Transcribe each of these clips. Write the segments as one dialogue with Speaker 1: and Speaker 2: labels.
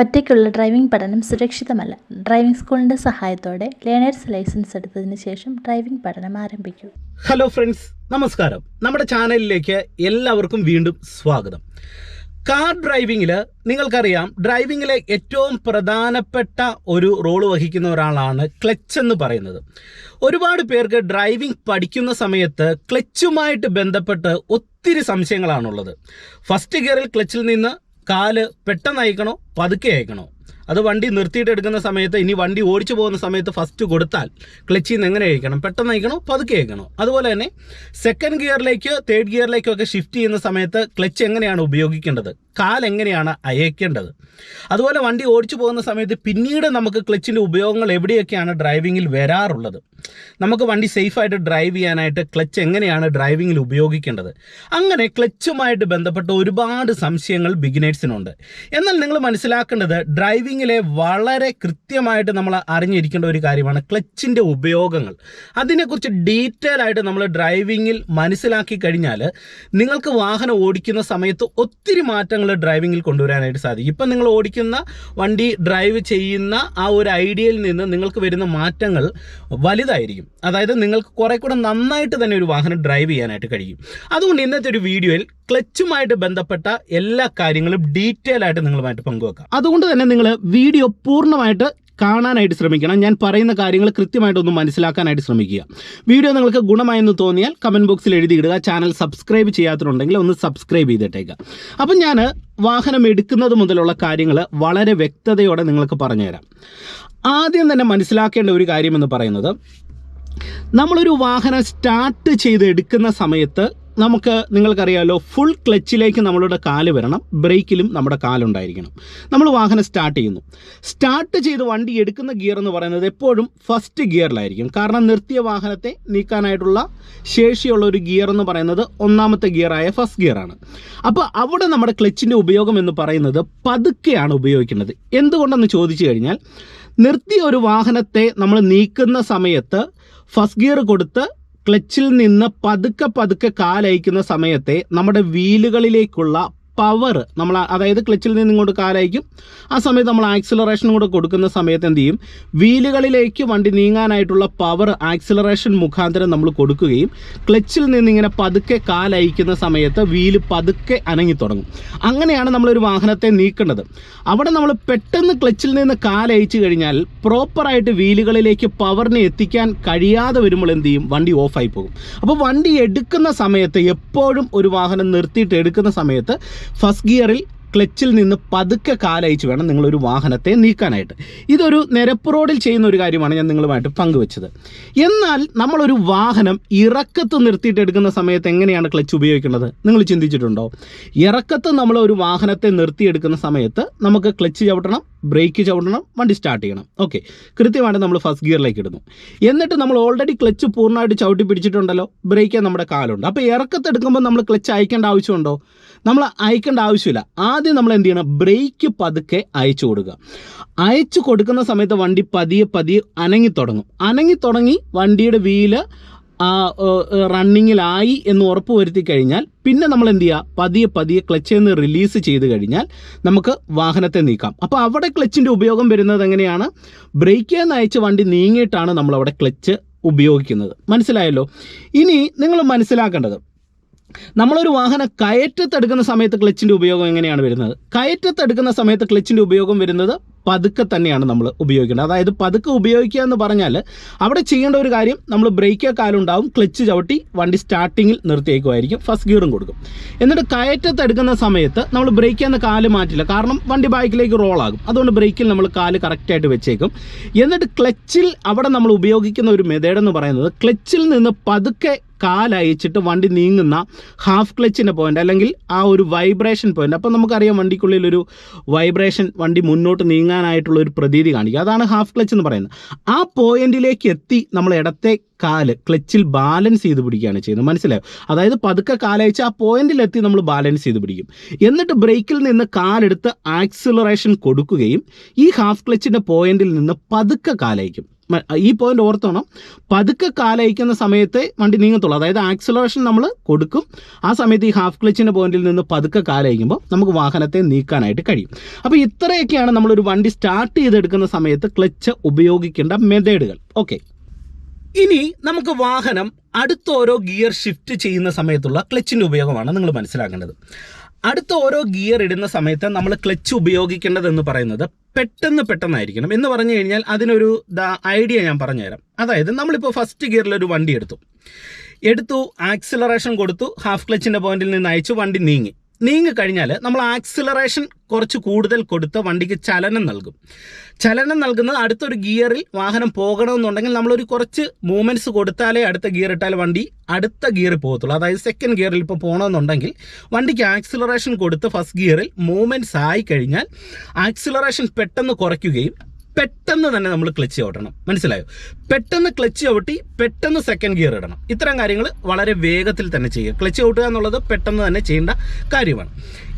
Speaker 1: ഒറ്റയ്ക്കുള്ള driving പഠനം സുരക്ഷിതമല്ല. Driving സ്കൂളിന്റെ സഹായത്തോടെ ലേണേഴ്സ് ലൈസൻസ് എടുത്തതിന് ശേഷം ഡ്രൈവിംഗ് പഠനം ആരംഭിക്കൂ.
Speaker 2: ഹലോ ഫ്രണ്ട്സ് നമസ്കാരം. നമ്മുടെ ചാനലിലേക്ക് എല്ലാവർക്കും വീണ്ടും സ്വാഗതം. കാർ ഡ്രൈവിങ്ങിൽ നിങ്ങൾക്കറിയാം ഡ്രൈവിങ്ങിലെ ഏറ്റവും പ്രധാനപ്പെട്ട ഒരു റോൾ വഹിക്കുന്ന ഒരാളാണ് ക്ലച്ച് എന്ന് പറയുന്നത്. ഒരുപാട് പേർക്ക് ഡ്രൈവിംഗ് പഠിക്കുന്ന സമയത്ത് ക്ലച്ചുമായിട്ട് ബന്ധപ്പെട്ട് ഒത്തിരി സംശയങ്ങളാണുള്ളത്. ഫസ്റ്റ് ഗിയറിൽ ക്ലച്ചിൽ നിന്ന് കാൽ പെട്ടെന്ന് അയക്കണോ? പതുക്കെ അയക്കണോ? അത് വണ്ടി നിർത്തിയിട്ട് എടുക്കുന്ന സമയത്ത് ഇനി വണ്ടി ഓടിച്ചു പോകുന്ന സമയത്ത് ഫസ്റ്റ് കൊടുത്താൽ ക്ലച്ചിൽ നിന്ന് എങ്ങനെ അയക്കണം? പെട്ടെന്ന് അയക്കണോ? പതുക്കെ അയക്കണോ? അതുപോലെ തന്നെ സെക്കൻഡ് ഗിയറിലേക്ക് തേർഡ് ഗിയറിലേക്കോ ഒക്കെ ഷിഫ്റ്റ് ചെയ്യുന്ന സമയത്ത് ക്ലച്ച് എങ്ങനെയാണ് ഉപയോഗിക്കേണ്ടത്? കാൽ എങ്ങനെയാണ് അയക്കേണ്ടത്? അതുപോലെ വണ്ടി ഓടിച്ചു പോകുന്ന സമയത്ത് പിന്നീട് നമുക്ക് ക്ലച്ചിന്റെ ഉപയോഗങ്ങൾ എവിടെയൊക്കെയാണ് ഡ്രൈവിങ്ങിൽ വരാറുള്ളത്? നമുക്ക് വണ്ടി സേഫായിട്ട് ഡ്രൈവ് ചെയ്യാനായിട്ട് ക്ലച്ച് എങ്ങനെയാണ് ഡ്രൈവിങ്ങിൽ ഉപയോഗിക്കേണ്ടത്? അങ്ങനെ ക്ലച്ചുമായിട്ട് ബന്ധപ്പെട്ട ഒരുപാട് സംശയങ്ങൾ ബിഗിനേഴ്സിനുണ്ട് എന്നാൽ നിങ്ങൾ മനസ്സിലാക്കേണ്ടത് ഡ്രൈവിങ്ങിലെ വളരെ കൃത്യമായിട്ട് നമ്മൾ അറിഞ്ഞിരിക്കേണ്ട ഒരു കാര്യമാണ് ക്ലച്ചിന്റെ ഉപയോഗങ്ങൾ. അതിനെക്കുറിച്ച് ഡീറ്റെയിൽ ആയിട്ട് നമ്മൾ ഡ്രൈവിങ്ങിൽ മനസ്സിലാക്കി കഴിഞ്ഞാൽ നിങ്ങൾക്ക് വാഹനം ഓടിക്കുന്ന സമയത്ത് ഒത്തിരി മാറ്റങ്ങൾ ഡ്രൈവിങ്ങിൽ കൊണ്ടുവരാനായിട്ട് സാധിക്കും. ഇപ്പം നിങ്ങൾ ഓടിക്കുന്ന വണ്ടി ഡ്രൈവ് ചെയ്യുന്ന ആ ഒരു ഐഡിയയിൽ നിന്ന് നിങ്ങൾക്ക് വരുന്ന മാറ്റങ്ങൾ വലുതായിരിക്കും. അതായത് നിങ്ങൾക്ക് കുറെ കൂടെ നന്നായിട്ട് തന്നെ ഒരു വാഹനം ഡ്രൈവ് ചെയ്യാനായിട്ട് കഴിയും. അതുകൊണ്ട് ഇന്നത്തെ ഒരു വീഡിയോയിൽ ക്ലച്ചുമായിട്ട് ബന്ധപ്പെട്ട എല്ലാ കാര്യങ്ങളും ഡീറ്റെയിൽ ആയിട്ട് നിങ്ങളുമായിട്ട് പങ്കുവെക്കാം. അതുകൊണ്ട് തന്നെ നിങ്ങൾ വീഡിയോ പൂർണമായിട്ട് കാണാനായിട്ട് ശ്രമിക്കണം. ഞാൻ പറയുന്ന കാര്യങ്ങൾ കൃത്യമായിട്ടൊന്ന് മനസ്സിലാക്കാനായിട്ട് ശ്രമിക്കുക. വീഡിയോ നിങ്ങൾക്ക് ഗുണമായെന്ന് തോന്നിയാൽ കമന്റ് ബോക്സിൽ എഴുതിയിടുക. ചാനൽ സബ്സ്ക്രൈബ് ചെയ്യാത്തിട്ടുണ്ടെങ്കിൽ ഒന്ന് സബ്സ്ക്രൈബ് ചെയ്തിട്ടേക്കുക അപ്പം ഞാൻ വാഹനം എടുക്കുന്നത് മുതലുള്ള കാര്യങ്ങൾ വളരെ വ്യക്തതയോടെ നിങ്ങൾക്ക് പറഞ്ഞുതരാം. ആദ്യം തന്നെ മനസ്സിലാക്കേണ്ട ഒരു കാര്യമെന്ന് പറയുന്നത് നമ്മളൊരു വാഹനം സ്റ്റാർട്ട് ചെയ്ത് എടുക്കുന്ന സമയത്ത് നമുക്ക് നിങ്ങൾക്കറിയാമല്ലോ ഫുൾ ക്ലച്ചിലേക്ക് നമ്മളുടെ കാൽ വരണം ബ്രേക്കിലും നമ്മുടെ കാലുണ്ടായിരിക്കണം. നമ്മൾ വാഹനം സ്റ്റാർട്ട് ചെയ്യുന്നു. സ്റ്റാർട്ട് ചെയ്ത് വണ്ടി എടുക്കുന്ന ഗിയർ എന്ന് പറയുന്നത് എപ്പോഴും ഫസ്റ്റ് ഗിയറിലായിരിക്കും കാരണം നിർത്തിയ വാഹനത്തെ നീക്കാനായിട്ടുള്ള ശേഷിയുള്ള ഒരു ഗിയർ എന്ന് പറയുന്നത് ഒന്നാമത്തെ ഗിയറായ ഫസ്റ്റ് ഗിയറാണ് അപ്പോൾ അവിടെ നമ്മുടെ ക്ലച്ചിന്റെ ഉപയോഗം എന്ന് പറയുന്നത് പതുക്കെയാണ് ഉപയോഗിക്കുന്നത്. എന്തുകൊണ്ടെന്ന് ചോദിച്ചു കഴിഞ്ഞാൽ നിർത്തിയ ഒരു വാഹനത്തെ നമ്മൾ നീക്കുന്ന സമയത്ത് ഫസ്റ്റ് ഗിയർ കൊടുത്ത് ക്ലച്ചിൽ നിന്ന് പതുക്കെ പതുക്കെ കാലയക്കുന്ന സമയത്തെ നമ്മുടെ വീലുകളിലേക്കുള്ള പവർ നമ്മൾ അതായത് ക്ലച്ചിൽ നിന്ന് ഇങ്ങോട്ട് കാലയക്കും. ആ സമയത്ത് നമ്മൾ ആക്സിലറേഷൻ കൂടെ കൊടുക്കുന്ന സമയത്ത് എന്ത് ചെയ്യും? വീലുകളിലേക്ക് വണ്ടി നീങ്ങാനായിട്ടുള്ള പവർ ആക്സിലറേഷൻ മുഖാന്തരം നമ്മൾ കൊടുക്കുകയും ക്ലച്ചിൽ നിന്ന് ഇങ്ങനെ പതുക്കെ കാലയക്കുന്ന സമയത്ത് വീൽ പതുക്കെ അനങ്ങി തുടങ്ങും. അങ്ങനെയാണ് നമ്മളൊരു വാഹനത്തെ നീക്കേണ്ടത്. അവിടെ നമ്മൾ പെട്ടെന്ന് ക്ലച്ചിൽ നിന്ന് കാലയച്ചു കഴിഞ്ഞാൽ പ്രോപ്പറായിട്ട് വീലുകളിലേക്ക് പവറിനെ എത്തിക്കാൻ കഴിയാതെ വരുമ്പോൾ എന്ത് ചെയ്യും? വണ്ടി ഓഫായി പോകും. അപ്പോൾ വണ്ടി എടുക്കുന്ന സമയത്ത് എപ്പോഴും ഒരു വാഹനം നിർത്തിയിട്ട് എടുക്കുന്ന സമയത്ത് ഫസ്റ്റ് ഗിയറിൽ ക്ലച്ചിൽ നിന്ന് പതുക്കെ കാലയച്ച് വേണം നിങ്ങളൊരു വാഹനത്തെ നീക്കാനായിട്ട്. ഇതൊരു നിരപ്പ് റോഡിൽ ചെയ്യുന്ന ഒരു കാര്യമാണ് ഞാൻ നിങ്ങളുമായിട്ട് പങ്കുവച്ചത്. എന്നാൽ നമ്മളൊരു വാഹനം ഇറക്കത്ത് നിർത്തിയിട്ട് എടുക്കുന്ന സമയത്ത് എങ്ങനെയാണ് ക്ലച്ച് ഉപയോഗിക്കുന്നത്? നിങ്ങൾ ചിന്തിച്ചിട്ടുണ്ടോ? ഇറക്കത്ത് നമ്മൾ ഒരു വാഹനത്തെ നിർത്തിയെടുക്കുന്ന സമയത്ത് നമുക്ക് ക്ലച്ച് ചവിട്ടണം ബ്രേക്ക് ചവിടണം വണ്ടി സ്റ്റാർട്ട് ചെയ്യണം. ഓക്കെ കൃത്യമായിട്ട് നമ്മൾ ഫസ്റ്റ് ഗിയറിലേക്ക് ഇടുന്നു. എന്നിട്ട് നമ്മൾ ഓൾറെഡി ക്ലച്ച് പൂർണമായിട്ട് ചവിട്ടി പിടിച്ചിട്ടുണ്ടല്ലോ. ബ്രേക്ക് നമ്മുടെ കാലുണ്ട്. അപ്പോൾ ഇറക്കത്തെടുക്കുമ്പോൾ നമ്മൾ ക്ലച്ച് അയക്കേണ്ട ആവശ്യമുണ്ടോ? നമ്മൾ അയക്കേണ്ട ആവശ്യമില്ല. ആദ്യം നമ്മൾ എന്ത് ചെയ്യണം? ബ്രേക്ക് പതുക്കെ അയച്ചു കൊടുക്കുക. അയച്ചു കൊടുക്കുന്ന സമയത്ത് വണ്ടി പതിയെ പതിയെ അനങ്ങി തുടങ്ങും അനങ്ങി തുടങ്ങി വണ്ടിയുടെ വീൽ റണ്ണിങ്ങിലായി എന്ന് ഉറപ്പ് വരുത്തി കഴിഞ്ഞാൽ പിന്നെ നമ്മൾ എന്ത് ചെയ്യുക പതിയെ പതിയെ ക്ലച്ചിൽ നിന്ന് റിലീസ് ചെയ്ത് കഴിഞ്ഞാൽ നമുക്ക് വാഹനത്തെ നീക്കാം. അപ്പോൾ അവിടെ ക്ലച്ചിന്റെ ഉപയോഗം വരുന്നത് എങ്ങനെയാണ്? ബ്രേക്കിൽ നിന്ന് അയച്ച് വണ്ടി നീങ്ങിയിട്ടാണ് നമ്മളവിടെ ക്ലച്ച് ഉപയോഗിക്കുന്നത്. മനസ്സിലായല്ലോ? ഇനി നിങ്ങൾ മനസ്സിലാക്കേണ്ടത് നമ്മളൊരു വാഹനം കയറ്റത്തെടുക്കുന്ന സമയത്ത് ക്ലച്ചിന്റെ ഉപയോഗം എങ്ങനെയാണ് വരുന്നത്? കയറ്റത്തെടുക്കുന്ന സമയത്ത് ക്ലച്ചിന്റെ ഉപയോഗം വരുന്നത് പതുക്കെ തന്നെയാണ് നമ്മൾ ഉപയോഗിക്കേണ്ടത്. അതായത് പതുക്കെ ഉപയോഗിക്കുക എന്ന് പറഞ്ഞാൽ അവിടെ ചെയ്യേണ്ട ഒരു കാര്യം നമ്മൾ ബ്രേക്ക് കാലുണ്ടാവും ക്ലച്ച് ചവിട്ടി വണ്ടി സ്റ്റാർട്ടിങ്ങിൽ നിർത്തിയേക്കുമായിരിക്കും ഫസ്റ്റ് ഗിയറും കൊടുക്കും. എന്നിട്ട് കയറ്റത്തെടുക്കുന്ന സമയത്ത് നമ്മൾ ബ്രേക്കിൽ നിന്ന് കാൽ മാറ്റില്ല കാരണം വണ്ടി ബാക്കിലേക്ക് റോളാകും. അതുകൊണ്ട് ബ്രേക്കിൽ നമ്മൾ കാൽ കറക്റ്റായിട്ട് വെച്ചേക്കും. എന്നിട്ട് ക്ലച്ചിൽ അവിടെ നമ്മൾ ഉപയോഗിക്കുന്ന ഒരു മെതേഡെന്ന് പറയുന്നത് ക്ലച്ചിൽ നിന്ന് പതുക്കെ കാലയച്ചിട്ട് വണ്ടി നീങ്ങുന്ന ഹാഫ് ക്ലച്ചിന്റെ പോയിന്റ് അല്ലെങ്കിൽ ആ ഒരു വൈബ്രേഷൻ പോയിന്റ് അപ്പോൾ നമുക്കറിയാം വണ്ടിക്കുള്ളിൽ ഒരു വൈബ്രേഷൻ വണ്ടി മുന്നോട്ട് നീങ്ങാനായിട്ടുള്ള ഒരു പ്രതീതി കാണിക്കുക. അതാണ് ഹാഫ് ക്ലച്ച് എന്ന് പറയുന്നത്. ആ പോയിന്റിലേക്ക് എത്തി നമ്മൾ ഇടത്തെ കാൽ ക്ലച്ചിൽ ബാലൻസ് ചെയ്ത് പിടിക്കുകയാണ് ചെയ്യുന്നത്. മനസ്സിലായോ? അതായത് പതുക്കെ കാലയച്ച് ആ പോയിന്റിലെത്തി നമ്മൾ ബാലൻസ് ചെയ്ത് പിടിക്കും. എന്നിട്ട് ബ്രേക്കിൽ നിന്ന് കാലെടുത്ത് ആക്സിലറേഷൻ കൊടുക്കുകയും ഈ ഹാഫ് ക്ലച്ചിന്റെ പോയിന്റിൽ നിന്ന് പതുക്കെ കാലയക്കും. ഈ പോയിന്റ് ഓർത്തോണം. പതുക്കെ കാലയക്കുന്ന സമയത്ത് വണ്ടി നീങ്ങത്തുള്ളൂ. അതായത് ആക്സിലറേഷൻ നമ്മൾ കൊടുക്കും. ആ സമയത്ത് ഈ ഹാഫ് ക്ലച്ചിന്റെ പോയിന്റിൽ നിന്ന് പതുക്കെ കാലയക്കുമ്പോൾ നമുക്ക് വാഹനത്തെ നീക്കാനായിട്ട് കഴിയും. അപ്പോൾ ഇത്രയൊക്കെയാണ് നമ്മളൊരു വണ്ടി സ്റ്റാർട്ട് ചെയ്തെടുക്കുന്ന സമയത്ത് ക്ലച്ച് ഉപയോഗിക്കേണ്ട മെത്തേഡുകൾ ഓക്കെ ഇനി നമുക്ക് വാഹനം അടുത്ത ഓരോ ഗിയർ ഷിഫ്റ്റ് ചെയ്യുന്ന സമയത്തുള്ള ക്ലച്ചിന്റെ ഉപയോഗമാണ് നിങ്ങൾ മനസ്സിലാക്കേണ്ടത്. അടുത്ത ഓരോ ഗിയർ ഇടുന്ന സമയത്ത് നമ്മൾ ക്ലച്ച് ഉപയോഗിക്കേണ്ടതെന്ന് പറയുന്നത് പെട്ടെന്ന് പെട്ടെന്നായിരിക്കണം എന്ന് പറഞ്ഞു കഴിഞ്ഞാൽ അതിനൊരു ഐഡിയ ഞാൻ പറഞ്ഞുതരാം. അതായത് നമ്മളിപ്പോൾ ഫസ്റ്റ് ഗിയറിൽ ഒരു വണ്ടി എടുത്തു. എടുത്തു ആക്സിലറേഷൻ കൊടുത്തു ഹാഫ് ക്ലച്ചിന്റെ പോയിന്റിൽ നിന്ന് അയച്ചു വണ്ടി നീങ്ങി. നീങ്ങി കഴിഞ്ഞാൽ നമ്മൾ ആക്സിലറേഷൻ കുറച്ച് കൂടുതൽ കൊടുത്ത് വണ്ടിക്ക് ചലനം നൽകും. ചലനം നൽകുന്നത് അടുത്തൊരു ഗിയറിൽ വാഹനം പോകണമെന്നുണ്ടെങ്കിൽ നമ്മളൊരു കുറച്ച് മൂവ്മെന്റ്സ് കൊടുത്താലേ അടുത്ത ഗിയർ ഇട്ടാൽ വണ്ടി അടുത്ത ഗിയറിൽ പോകത്തുള്ളൂ. അതായത് സെക്കൻഡ് ഗിയറിൽ ഇപ്പോൾ പോകണമെന്നുണ്ടെങ്കിൽ വണ്ടിക്ക് ആക്സിലറേഷൻ കൊടുത്ത് ഫസ്റ്റ് ഗിയറിൽ മൂവ്മെന്റ്സ് ആയി കഴിഞ്ഞാൽ ആക്സിലറേഷൻ പെട്ടെന്ന് കുറയ്ക്കുകയും പെട്ടെന്ന് തന്നെ നമ്മൾ ക്ലച്ച് ചവിട്ടണം. മനസ്സിലായോ? പെട്ടെന്ന് ക്ലച്ച് ചവിട്ടി പെട്ടെന്ന് സെക്കൻഡ് ഗിയർ ഇടണം. ഇത്തരം കാര്യങ്ങൾ വളരെ വേഗത്തിൽ തന്നെ ചെയ്യുക. ക്ലച്ച് ചവിട്ടുക എന്നുള്ളത് പെട്ടെന്ന് തന്നെ ചെയ്യേണ്ട കാര്യമാണ്.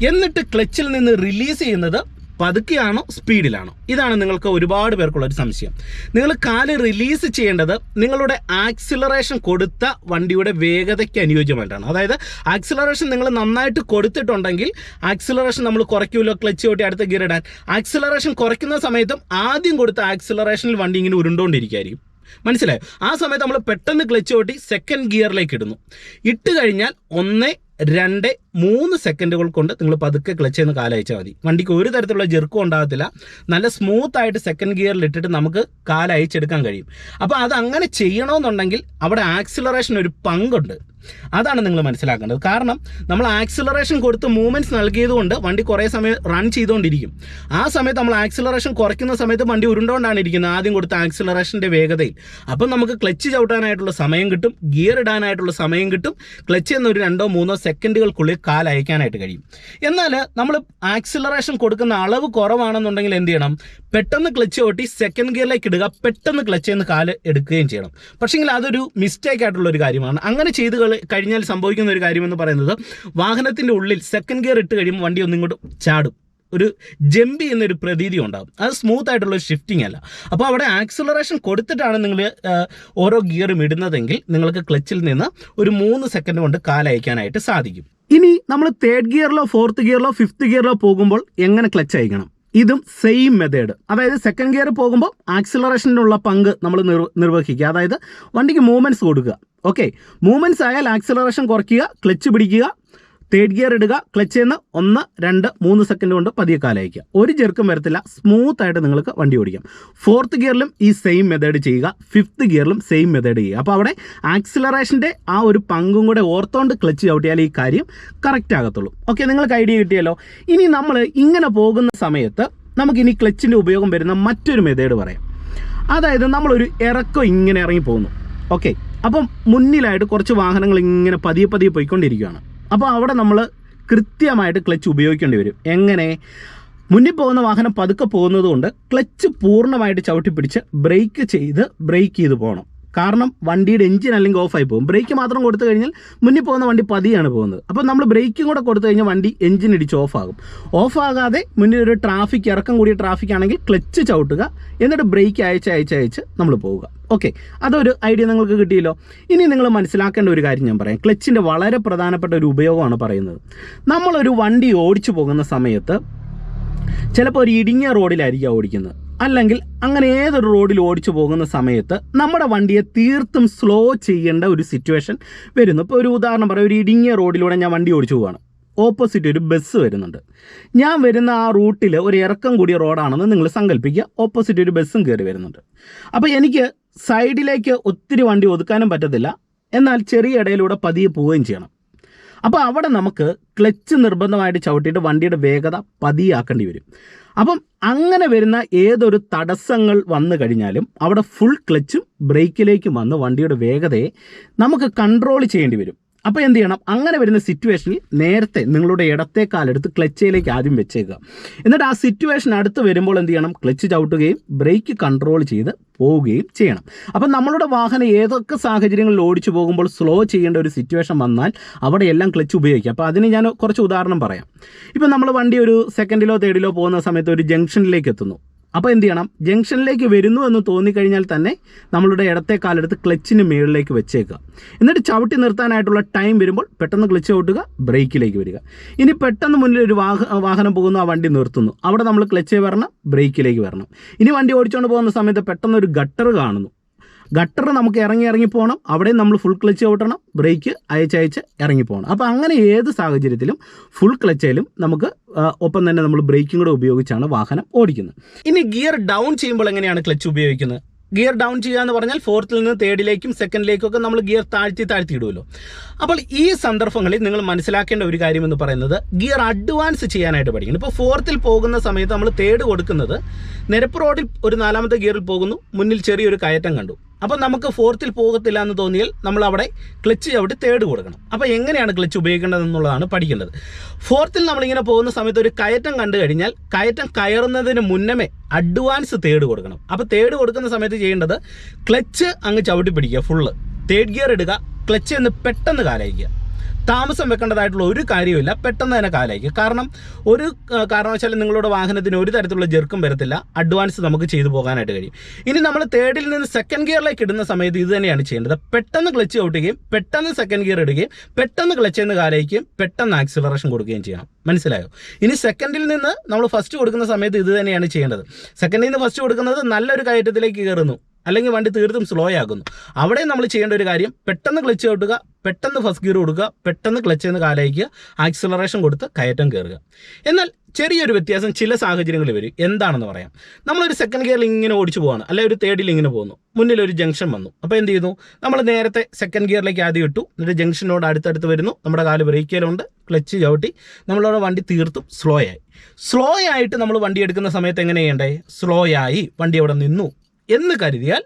Speaker 2: എന്നിട്ട് ക്ലച്ചിൽ നിന്ന് റിലീസ് ചെയ്യുന്നത് പതുക്കെയാണോ സ്പീഡിലാണോ? ഇതാണ് നിങ്ങൾക്ക് ഒരുപാട് പേർക്കുള്ള ഒരു സംശയം. നിങ്ങൾ കാൽ റിലീസ് ചെയ്യേണ്ടത് നിങ്ങളുടെ ആക്സിലറേഷൻ കൊടുത്ത വണ്ടിയുടെ വേഗതയ്ക്ക് അനുയോജ്യമായിട്ടാണ്. അതായത് ആക്സിലറേഷൻ നിങ്ങൾ നന്നായിട്ട് കൊടുത്തിട്ടുണ്ടെങ്കിൽ ആക്സിലറേഷൻ നമ്മൾ കുറയ്ക്കുമല്ലോ ക്ലച്ച് കൂട്ടി അടുത്ത ഗിയർ ഇടാൻ. ആക്സിലറേഷൻ കുറയ്ക്കുന്ന സമയത്തും ആദ്യം കൊടുത്ത ആക്സിലറേഷനിൽ വണ്ടി ഇങ്ങനെ ഉരുണ്ടുകൊണ്ടിരിക്കുകയായിരിക്കും മനസ്സിലായോ? ആ സമയത്ത് നമ്മൾ പെട്ടെന്ന് ക്ലച്ച് ഓട്ടി സെക്കൻഡ് ഗിയറിലേക്ക് ഇടുന്നു. ഇട്ട് കഴിഞ്ഞാൽ ഒന്ന് രണ്ട് മൂന്ന് സെക്കൻഡുകൾ കൊണ്ട് നിങ്ങൾ പതുക്കെ ക്ലച്ച് ചെയ്യുന്ന കാലയച്ചാൽ മതി. വണ്ടിക്ക് ഒരു തരത്തിലുള്ള ജെർക്കും ഉണ്ടാകത്തില്ല. നല്ല സ്മൂത്ത് ആയിട്ട് സെക്കൻഡ് ഗിയറിൽ ഇട്ടിട്ട് നമുക്ക് കാലയച്ചെടുക്കാൻ കഴിയും. അപ്പോൾ അത് അങ്ങനെ ചെയ്യണമെന്നുണ്ടെങ്കിൽ അവിടെ ആക്സിലറേഷൻ ഒരു പങ്കുണ്ട്. അതാണ് നിങ്ങൾ മനസ്സിലാക്കേണ്ടത്. കാരണം നമ്മൾ ആക്സിലറേഷൻ കൊടുത്ത് മൂവ്മെന്റ്സ് നൽകിയതുകൊണ്ട് വണ്ടി കുറേ സമയം റൺ ചെയ്തുകൊണ്ടിരിക്കും. ആ സമയത്ത് നമ്മൾ ആക്സിലറേഷൻ കുറയ്ക്കുന്ന സമയത്ത് വണ്ടി ഉരുണ്ടുകൊണ്ടാണ് ഇരിക്കുന്നത്. ആദ്യം കൊടുത്ത ആക്സിലറേഷന്റെ വേഗതയിൽ. അപ്പം നമുക്ക് ക്ലച്ച് ചവിട്ടാനായിട്ടുള്ള സമയം കിട്ടും. ഗിയർ ഇടാനായിട്ടുള്ള സമയം കിട്ടും. ക്ലച്ച് എന്നൊരു രണ്ടോ മൂന്നോ സെക്കൻഡുകൾക്കുള്ളിൽ കാൽ അയക്കാനായിട്ട് കഴിയും. എന്നാൽ നമ്മൾ ആക്സിലറേഷൻ കൊടുക്കുന്ന അളവ് കുറവാണെന്നുണ്ടെങ്കിൽ എന്ത് ചെയ്യണം? പെട്ടെന്ന് ക്ലച്ച് ഓട്ടി സെക്കൻഡ് ഗിയറിലേക്ക് ഇടുക പെട്ടെന്ന് ക്ലച്ച് ചെയ്യുന്ന കാൽ എടുക്കുകയും ചെയ്യണം. പക്ഷേങ്കിൽ അതൊരു മിസ്റ്റേക്ക് ആയിട്ടുള്ള ഒരു കാര്യമാണ്. അങ്ങനെ ചെയ്ത് കഴിഞ്ഞാൽ സംഭവിക്കുന്ന ഒരു കാര്യമെന്ന് പറയുന്നത് വാഹനത്തിന്റെ ഉള്ളിൽ സെക്കൻഡ് ഗിയർ ഇട്ട് കഴിയുമ്പോൾ വണ്ടി ഒന്നിങ്ങോട്ട് ചാടും. ഒരു ജമ്പി എന്നൊരു പ്രതീതി ഉണ്ടാകും അത് സ്മൂത്ത് ആയിട്ടുള്ള ഷിഫ്റ്റിംഗ് അല്ല. അപ്പോൾ അവിടെ ആക്സിലറേഷൻ കൊടുത്തിട്ടാണ് നിങ്ങൾ ഓരോ ഗിയറും ഇടുന്നതെങ്കിൽ നിങ്ങൾക്ക് ക്ലച്ചിൽ നിന്ന് ഒരു മൂന്ന് സെക്കൻഡ് കൊണ്ട് കാലയക്കാനായിട്ട് സാധിക്കും. ഇനി നമ്മൾ തേർഡ് ഗിയറിലോ ഫോർത്ത് ഗിയറിലോ ഫിഫ്ത് ഗിയറിലോ പോകുമ്പോൾ എങ്ങനെ ക്ലച്ച് അയക്കണം? ഇതും സെയിം മെത്തേഡ് അതായത് സെക്കൻഡ് ഗിയർ പോകുമ്പോൾ ആക്സിലറേഷനുള്ള പങ്ക് നമ്മൾ നിർവഹിക്കുക. അതായത് വണ്ടിക്ക് മൂവ്മെന്റ്സ് കൊടുക്കുക. ഓക്കെ മൂവ്മെന്റ്സ് ആയാൽ ആക്സിലറേഷൻ കുറയ്ക്കുക ക്ലച്ച് പിടിക്കുക തേർഡ് ഗിയർ ഇടുക ക്ലച്ച് ചെയ്യുന്ന ഒന്ന് രണ്ട് മൂന്ന് സെക്കൻഡ് കൊണ്ട് പതിയെ കാലയക്കുക ഒരു ജെർക്കും വരത്തില്ല സ്മൂത്ത് ആയിട്ട് നിങ്ങൾക്ക് വണ്ടി ഓടിക്കാം. ഫോർത്ത് ഗിയറിലും ഈ സെയിം മെത്തേഡ് ചെയ്യുക. ഫിഫ്ത്ത് ഗിയറിലും സെയിം മെത്തേഡ് ചെയ്യുക. അപ്പോൾ അവിടെ ആക്സിലറേഷന്റെ ആ ഒരു പങ്കും കൂടെ ഓർത്തോണ്ട് ക്ലച്ച് ചവിട്ടിയാൽ ഈ കാര്യം കറക്റ്റ് ആകത്തുള്ളൂ. ഓക്കെ നിങ്ങൾക്ക് ഐഡിയ കിട്ടിയല്ലോ? ഇനി നമ്മൾ ഇങ്ങനെ പോകുന്ന സമയത്ത് നമുക്കിനി ക്ലച്ചിന്റെ ഉപയോഗം വരുന്ന മറ്റൊരു മെത്തേഡ് പറയാം. അതായത് നമ്മളൊരു ഇറക്കം ഇങ്ങനെ ഇറങ്ങി പോകുന്നു ഓക്കെ അപ്പം മുന്നിലായിട്ട് കുറച്ച് വാഹനങ്ങൾ ഇങ്ങനെ പതിയെ പതിയെ പോയിക്കൊണ്ടിരിക്കുകയാണ്. അപ്പോൾ അവിടെ നമ്മൾ കൃത്യമായിട്ട് ക്ലച്ച് ഉപയോഗിക്കേണ്ടി വരും. എങ്ങനെ? മുന്നിൽ പോകുന്ന വാഹനം പതുക്കെ പോകുന്നത് കൊണ്ട് ക്ലച്ച് പൂർണമായിട്ട് ചവിട്ടി പിടിച്ച് ബ്രേക്ക് ചെയ്ത് ബ്രേക്ക് ചെയ്ത് പോകണം. കാരണം വണ്ടിയുടെ എഞ്ചിൻ അല്ലെങ്കിൽ ഓഫായി പോകും. ബ്രേക്ക് മാത്രം കൊടുത്തു കഴിഞ്ഞാൽ മുന്നിൽ പോകുന്ന വണ്ടി പതിയാണ് പോകുന്നത്. അപ്പോൾ നമ്മൾ ബ്രേക്കും കൂടെ കൊടുത്തു കഴിഞ്ഞാൽ വണ്ടി എഞ്ചിൻ ഇടിച്ച് ഓഫാകും ഓഫാകാതെ മുന്നിൽ ഒരു ട്രാഫിക് ഇറക്കം കൂടിയ ട്രാഫിക് ആണെങ്കിൽ ക്ലച്ച് ചവിട്ടുക. എന്നിട്ട് ബ്രേക്ക് അയച്ച് അയച്ച് അയച്ച് നമ്മൾ പോവുക. ഓക്കെ അതൊരു ഐഡിയ നിങ്ങൾക്ക് കിട്ടിയല്ലോ? ഇനി നിങ്ങൾ മനസ്സിലാക്കേണ്ട ഒരു കാര്യം ഞാൻ പറയാം. ക്ലച്ചിന്റെ വളരെ പ്രധാനപ്പെട്ട ഒരു ഉപയോഗമാണ് പറയുന്നത്. നമ്മളൊരു വണ്ടി ഓടിച്ചു പോകുന്ന സമയത്ത് ചിലപ്പോൾ ഒരു ഇടുങ്ങിയ റോഡിലായിരിക്കും ഓടിക്കുന്നത്. അല്ലെങ്കിൽ അങ്ങനെ ഏതൊരു റോഡിൽ ഓടിച്ചു പോകുന്ന സമയത്ത് നമ്മുടെ വണ്ടിയെ തീർത്തും സ്ലോ ചെയ്യേണ്ട ഒരു സിറ്റുവേഷൻ വരുന്നു. ഇപ്പോൾ ഒരു ഉദാഹരണം പറയാം. ഒരു ഇടുങ്ങിയ റോഡിലൂടെ ഞാൻ വണ്ടി ഓടിച്ചു പോവാണ്. ഓപ്പോസിറ്റ് ഒരു ബസ് വരുന്നുണ്ട്. ഞാൻ വരുന്ന ആ റൂട്ടിൽ ഒരു ഇറക്കം കൂടിയ റോഡാണെന്ന് നിങ്ങൾ സങ്കല്പിക്കുക ഓപ്പോസിറ്റ് ഒരു ബസ്സും കയറി വരുന്നുണ്ട്. അപ്പോൾ എനിക്ക് സൈഡിലേക്ക് ഒത്തിരി വണ്ടി ഒതുക്കാനും പറ്റത്തില്ല. എന്നാൽ ചെറിയ ഇടയിലൂടെ പതിയെ പോവുകയും ചെയ്യണം. അപ്പോൾ അവിടെ നമുക്ക് ക്ലച്ച് നിർബന്ധമായിട്ട് ചവിട്ടിയിട്ട് വണ്ടിയുടെ വേഗത പതിയാക്കേണ്ടി വരും. അപ്പം അങ്ങനെ വരുന്ന ഏതൊരു തടസ്സങ്ങൾ വന്നു കഴിഞ്ഞാലും അവിടെ ഫുൾ ക്ലച്ചും ബ്രേക്കിലേക്കും വന്ന് വണ്ടിയുടെ വേഗതയെ നമുക്ക് കൺട്രോൾ ചെയ്യേണ്ടി വരും. അപ്പോൾ എന്ത് ചെയ്യണം? അങ്ങനെ വരുന്ന സിറ്റുവേഷനിൽ നേരത്തെ നിങ്ങളുടെ ഇടത്തെ കാലെടുത്ത് ക്ലച്ചയിലേക്ക് ആദ്യം വെച്ചേക്കുക. എന്നിട്ട് ആ സിറ്റുവേഷൻ അടുത്ത് വരുമ്പോൾ എന്ത് ചെയ്യണം? ക്ലച്ച് ചവിട്ടുകയും ബ്രേക്ക് കൺട്രോൾ ചെയ്ത് പോവുകയും ചെയ്യണം. അപ്പം നമ്മളുടെ വാഹനം ഏതൊക്കെ സാഹചര്യങ്ങളിൽ ഓടിച്ചു പോകുമ്പോൾ സ്ലോ ചെയ്യേണ്ട ഒരു സിറ്റുവേഷൻ വന്നാൽ അവിടെ എല്ലാം ക്ലച്ച് ഉപയോഗിക്കാം. അപ്പോൾ അതിന് ഞാൻ കുറച്ച് ഉദാഹരണം പറയാം. ഇപ്പം നമ്മൾ വണ്ടി ഒരു സെക്കൻഡിലോ തേർഡിലോ പോകുന്ന സമയത്ത് ഒരു ജംഗ്ഷനിലേക്ക് എത്തുന്നു. അപ്പോൾ എന്ത് ചെയ്യണം? ജംഗ്ഷനിലേക്ക് വരുന്നു എന്ന് തോന്നിക്കഴിഞ്ഞാൽ തന്നെ നമ്മളുടെ ഇടത്തെ കാലെടുത്ത് ക്ലച്ചിന് മുകളിലേക്ക് വെച്ചേക്കുക. എന്നിട്ട് ചവിട്ടി നിർത്താനായിട്ടുള്ള ടൈം വരുമ്പോൾ പെട്ടെന്ന് ക്ലച്ച് ചവിട്ടുക ബ്രേക്കിലേക്ക് വരിക. ഇനി പെട്ടെന്ന് മുന്നിൽ ഒരു വാഹനം പോകുന്നു ആ വണ്ടി നിർത്തുന്നു. അവിടെ നമ്മൾ ക്ലച്ച് വരണം ബ്രേക്കിലേക്ക് വരണം. ഇനി വണ്ടി ഓടിച്ചുകൊണ്ട് പോകുന്ന സമയത്ത് പെട്ടെന്ന് ഒരു ഗട്ടർ കാണുന്നു. ഗട്ടർ നമുക്ക് ഇറങ്ങി ഇറങ്ങി പോകണം അവിടെയും നമ്മൾ ഫുൾ ക്ലച്ച് ഓട്ടണം ബ്രേക്ക് അയച്ചയച്ച് ഇറങ്ങി പോകണം അപ്പോൾ അങ്ങനെ ഏത് സാഹചര്യത്തിലും ഫുൾ ക്ലച്ചിലും നമുക്ക് ഒപ്പം തന്നെ നമ്മൾ ബ്രേക്കും കൂടെ ഉപയോഗിച്ചാണ് വാഹനം ഓടിക്കുന്നത്. ഇനി ഗിയർ ഡൗൺ ചെയ്യുമ്പോൾ എങ്ങനെയാണ് ക്ലച്ച് ഉപയോഗിക്കുന്നത്? ഗിയർ ഡൗൺ ചെയ്യുക എന്ന് പറഞ്ഞാൽ ഫോർത്തിൽ നിന്ന് തേർഡിലേക്കും സെക്കൻഡിലേക്കും ഒക്കെ നമ്മൾ ഗിയർ താഴ്ത്തി താഴ്ത്തി ഇടുമല്ലോ. അപ്പോൾ ഈ സന്ദർഭങ്ങളിൽ നിങ്ങൾ മനസ്സിലാക്കേണ്ട ഒരു കാര്യം എന്ന് പറയുന്നത് ഗിയർ അഡ്വാൻസ് ചെയ്യാനായിട്ട് പഠിക്കണം. ഇപ്പോൾ ഫോർത്തിൽ പോകുന്ന സമയത്ത് നമ്മൾ തേർഡ് കൊടുക്കുന്നത് നിരപ്പ് റോഡിൽ ഒരു നാലാമത്തെ ഗിയറിൽ പോകുന്നു മുന്നിൽ ചെറിയൊരു കയറ്റം കണ്ടു. അപ്പോൾ നമുക്ക് ഫോർത്തിൽ പോകത്തില്ല എന്ന് തോന്നിയാൽ നമ്മൾ അവിടെ ക്ലച്ച് അവിടെ തേർഡ് കൊടുക്കണം. അപ്പോൾ എങ്ങനെയാണ് ക്ലച്ച് ഉപയോഗിക്കേണ്ടത് എന്നുള്ളതാണ് പഠിക്കേണ്ടത്. ഫോർത്തിൽ നമ്മളിങ്ങനെ പോകുന്ന സമയത്ത് ഒരു കയറ്റം കണ്ടു കഴിഞ്ഞാൽ കയറ്റം കയറുന്നതിന് മുന്നമേ അഡ്വാൻസ് തേർഡ് കൊടുക്കണം. അപ്പോൾ തേർഡ് കൊടുക്കുന്ന സമയത്ത് ചെയ്യേണ്ടത് ക്ലച്ച് അങ്ങ് ചവിട്ടി പിടിക്കുക ഫുള്ള് തേർഡ് ഗിയർ ഇടുക ക്ലച്ച് എന്ന് പെട്ടെന്ന് കാലയക്കുക. താമസം വെക്കേണ്ടതായിട്ടുള്ള ഒരു കാര്യമില്ല പെട്ടെന്ന് തന്നെ കാലയക്കുക കാരണം ഒരു കാരണവശാലും നിങ്ങളുടെ വാഹനത്തിന് ഒരു തരത്തിലുള്ള ജെർക്കും വരത്തില്ല. അഡ്വാൻസ് നമുക്ക് ചെയ്തു പോകാനായിട്ട് കഴിയും. ഇനി നമ്മൾ തേർഡിൽ നിന്ന് സെക്കൻഡ് ഗിയറിലേക്ക് ഇടുന്ന സമയത്ത് ഇത് തന്നെയാണ് ചെയ്യേണ്ടത്. പെട്ടെന്ന് ക്ലച്ച് ഔട്ടുകയും പെട്ടെന്ന് സെക്കൻഡ് ഗിയർ ഇടുകയും പെട്ടെന്ന് ക്ലച്ച് എന്ന് കാലയിക്കുകയും പെട്ടെന്ന് ആക്സിലറേഷൻ കൊടുക്കുകയും ചെയ്യണം. മനസ്സിലായോ? ഇനി സെക്കൻഡിൽ നിന്ന് നമ്മൾ ഫസ്റ്റ് കൊടുക്കുന്ന സമയത്ത് ഇത് തന്നെയാണ് ചെയ്യേണ്ടത്. സെക്കൻഡിൽ നിന്ന് ഫസ്റ്റ് കൊടുക്കുന്നത് നല്ലൊരു കയറ്റത്തിലേക്ക് കയറുന്നു. അല്ലെങ്കിൽ വണ്ടി തീർത്തും സ്ലോ ആകുന്നു. അവിടെ നമ്മൾ ചെയ്യേണ്ട ഒരു കാര്യം പെട്ടെന്ന് ക്ലച്ച് കൊടുക്കുക പെട്ടെന്ന് ഫസ്റ്റ് ഗിയർ കൊടുക്കുക പെട്ടെന്ന് ക്ലച്ച് നിന്ന് കാലയക്കുക ആക്സിലറേഷൻ കൊടുത്ത് കയറ്റം കയറുക. എന്നാൽ ചെറിയൊരു വ്യത്യാസം ചില സാഹചര്യങ്ങളിൽ വരും. എന്താണെന്ന് പറയാം. നമ്മളൊരു സെക്കൻഡ് ഗിയറിൽ ഇങ്ങനെ ഓടിച്ചു പോവാണ്. അല്ലെങ്കിൽ ഒരു തേർഡിൽ ഇങ്ങനെ പോകുന്നു മുന്നിൽ ഒരു ജംഗ്ഷൻ വന്നു. അപ്പോൾ എന്ത് ചെയ്യുന്നു? നമ്മൾ നേരത്തെ സെക്കൻഡ് ഗിയറിലേക്ക് ആദ്യം ഇട്ടു. എന്നിട്ട് ജംഗ്ഷനോട് അടുത്തടുത്ത് വരുന്നു. നമ്മുടെ കാൽ ബ്രേക്കിലുണ്ട് ക്ലച്ച് ചവിട്ടി. നമ്മളവിടെ വണ്ടി തീർത്തും സ്ലോ ആയി. സ്ലോ ആയിട്ട് നമ്മൾ വണ്ടി എടുക്കുന്ന സമയത്ത് എങ്ങനെ ചെയ്യണ്ടേ? സ്ലോ ആയി. വണ്ടി അവിടെ നിന്നു. എന്ന് കരുതിയാൽ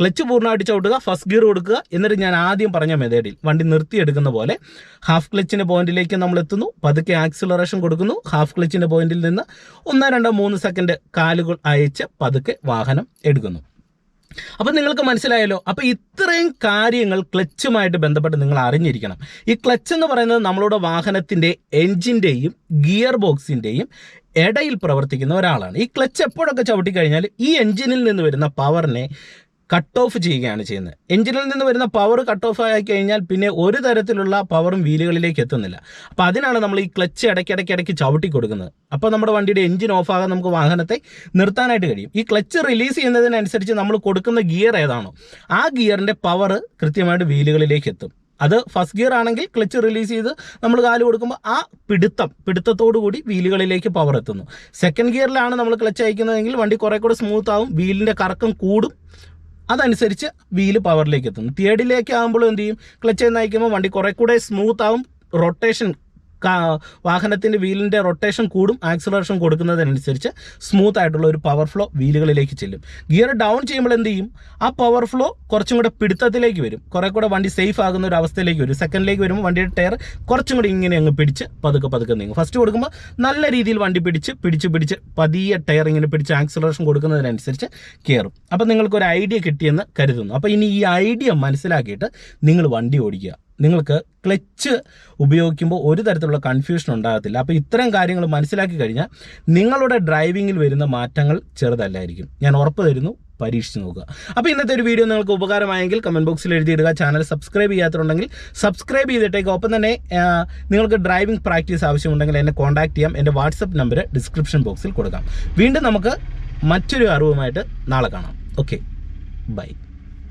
Speaker 2: ക്ലച്ച് പൂർണമായിട്ട് ചവിട്ടുക ഫസ്റ്റ് ഗിയർ കൊടുക്കുക. എന്നിട്ട് ഞാൻ ആദ്യം പറഞ്ഞ മെത്തേഡിൽ വണ്ടി നിർത്തിയെടുക്കുന്ന പോലെ ഹാഫ് ക്ലച്ചിന്റെ പോയിന്റിലേക്ക് നമ്മൾ എത്തുന്നു. പതുക്കെ ആക്സിലറേഷൻ കൊടുക്കുന്നു. ഹാഫ് ക്ലച്ചിന്റെ പോയിന്റിൽ നിന്ന് ഒന്നോ രണ്ടോ മൂന്ന് സെക്കൻഡ് കാലുകൾ അയച്ച് പതുക്കെ വാഹനം എടുക്കുന്നു. അപ്പം നിങ്ങൾക്ക് മനസ്സിലായല്ലോ? അപ്പം ഇത്രയും കാര്യങ്ങൾ ക്ലച്ചുമായിട്ട് ബന്ധപ്പെട്ട് നിങ്ങൾ അറിഞ്ഞിരിക്കണം. ഈ ക്ലച്ച് എന്ന് പറയുന്നത് നമ്മളുടെ വാഹനത്തിന്റെ എൻജിന്റെയും ഗിയർ ബോക്സിന്റെയും ഇടയിൽ പ്രവർത്തിക്കുന്ന ഒരാളാണ്. ഈ ക്ലച്ച് എപ്പോഴൊക്കെ ചവിട്ടിക്കഴിഞ്ഞാൽ ഈ എൻജിനിൽ നിന്ന് വരുന്ന പവറിനെ കട്ട് ഓഫ് ചെയ്യുകയാണ് ചെയ്യുന്നത്. എഞ്ചിനിൽ നിന്ന് വരുന്ന പവർ കട്ട് ഓഫ് ആയി കഴിഞ്ഞാൽ പിന്നെ ഒരു തരത്തിലുള്ള പവറും വീലുകളിലേക്ക് എത്തുന്നില്ല. അപ്പോൾ അതിനാണ് നമ്മൾ ഈ ക്ലച്ച് ഇടയ്ക്കിടയ്ക്ക് ഇടയ്ക്ക് ചവിട്ടി കൊടുക്കുന്നത്. അപ്പോൾ നമ്മുടെ വണ്ടിയുടെ എഞ്ചിൻ ഓഫ് നമുക്ക് വാഹനത്തെ നിർത്താനായിട്ട് കഴിയും. ഈ ക്ലച്ച് റിലീസ് ചെയ്യുന്നതിനനുസരിച്ച് നമ്മൾ കൊടുക്കുന്ന ഗിയർ ഏതാണോ ആ ഗിയറിന്റെ പവർ കൃത്യമായിട്ട് വീലുകളിലേക്ക് എത്തും. അത് ഫസ്റ്റ് ഗിയർ ആണെങ്കിൽ ക്ലച്ച് റിലീസ് ചെയ്ത് നമ്മൾ കാൽ കൊടുക്കുമ്പോൾ ആ പിടുത്തം പിടുത്തത്തോടു കൂടി വീലുകളിലേക്ക് പവർ എത്തുന്നു. സെക്കൻഡ് ഗിയറിലാണ് നമ്മൾ ക്ലച്ച് അയക്കുന്നതെങ്കിൽ വണ്ടി കുറേ കൂടെ സ്മൂത്ത് ആവും വീലിന്റെ കറക്കം കൂടും അതനുസരിച്ച് വീൽ പവറിലേക്ക് എത്തുന്നു. തേർഡിലേക്ക് ആകുമ്പോൾ എന്ത് ചെയ്യും? ക്ലച്ച് നയിക്കുമ്പോൾ വണ്ടി കുറേ കൂടെ സ്മൂത്ത് ആവും റൊട്ടേഷൻ വാഹനത്തിന്റെ വീലിന്റെ റൊട്ടേഷൻ കൂടും ആക്സിലറേഷൻ കൊടുക്കുന്നതിനനുസരിച്ച് സ്മൂത്ത് ആയിട്ടുള്ള ഒരു പവർ ഫ്ലോ വീലുകളിലേക്ക് ചെല്ലും. ഗിയർ ഡൗൺ ചെയ്യുമ്പോൾ എന്ത് ചെയ്യും? ആ പവർ ഫ്ലോ കുറച്ചും കൂടെ പിടുത്തത്തിലേക്ക് വരും. കുറേ കൂടെ വണ്ടി സേഫ് ആകുന്ന ഒരു അവസ്ഥയിലേക്ക് വരും. സെക്കൻഡിലേക്ക് വരുമ്പോൾ വണ്ടിയുടെ ടയർ കുറച്ചും കൂടി ഇങ്ങനെ അങ്ങ് പിടിച്ച് പതുക്കെ പതുക്കെ നീങ്ങും. ഫസ്റ്റ് കൊടുക്കുമ്പോൾ നല്ല രീതിയിൽ വണ്ടി പിടിച്ച് പിടിച്ച് പിടിച്ച് പതിയെ ടയർ ഇങ്ങനെ പിടിച്ച് ആക്സിലറേഷൻ കൊടുക്കുന്നതിനനുസരിച്ച് കയറും. അപ്പം നിങ്ങൾക്കൊരു ഐഡിയ കിട്ടിയെന്ന് കരുതുന്നു. അപ്പോൾ ഇനി ഈ ഐഡിയ മനസ്സിലാക്കിയിട്ട് നിങ്ങൾ വണ്ടി ഓടിക്കുക. നിങ്ങൾക്ക് ക്ലച്ച് ഉപയോഗിക്കുമ്പോൾ ഒരു തരത്തിലുള്ള കൺഫ്യൂഷൻ ഉണ്ടാകത്തില്ല. അപ്പോൾ ഇത്തരം കാര്യങ്ങൾ മനസ്സിലാക്കി കഴിഞ്ഞാൽ നിങ്ങളുടെ ഡ്രൈവിങ്ങിൽ വരുന്ന മാറ്റങ്ങൾ ചെറുതല്ലായിരിക്കും. ഞാൻ ഉറപ്പ് തരുന്നു. പരീക്ഷിച്ച് നോക്കുക. അപ്പോൾ ഇന്നത്തെ ഒരു വീഡിയോ നിങ്ങൾക്ക് ഉപകാരമായെങ്കിൽ കമന്റ് ബോക്സിൽ എഴുതിയിടുക. ചാനൽ സബ്സ്ക്രൈബ് ചെയ്യാത്തുണ്ടെങ്കിൽ സബ്സ്ക്രൈബ് ചെയ്തിട്ടേക്ക്. ഒപ്പം തന്നെ നിങ്ങൾക്ക് ഡ്രൈവിംഗ് പ്രാക്ടീസ് ആവശ്യമുണ്ടെങ്കിൽ എന്നെ കോൺടാക്ട് ചെയ്യാം. എന്റെ വാട്സപ്പ് നമ്പർ ഡിസ്ക്രിപ്ഷൻ ബോക്സിൽ കൊടുക്കാം. വീണ്ടും നമുക്ക് മറ്റൊരു അറിവുമായിട്ട് നാളെ കാണാം. Okay bye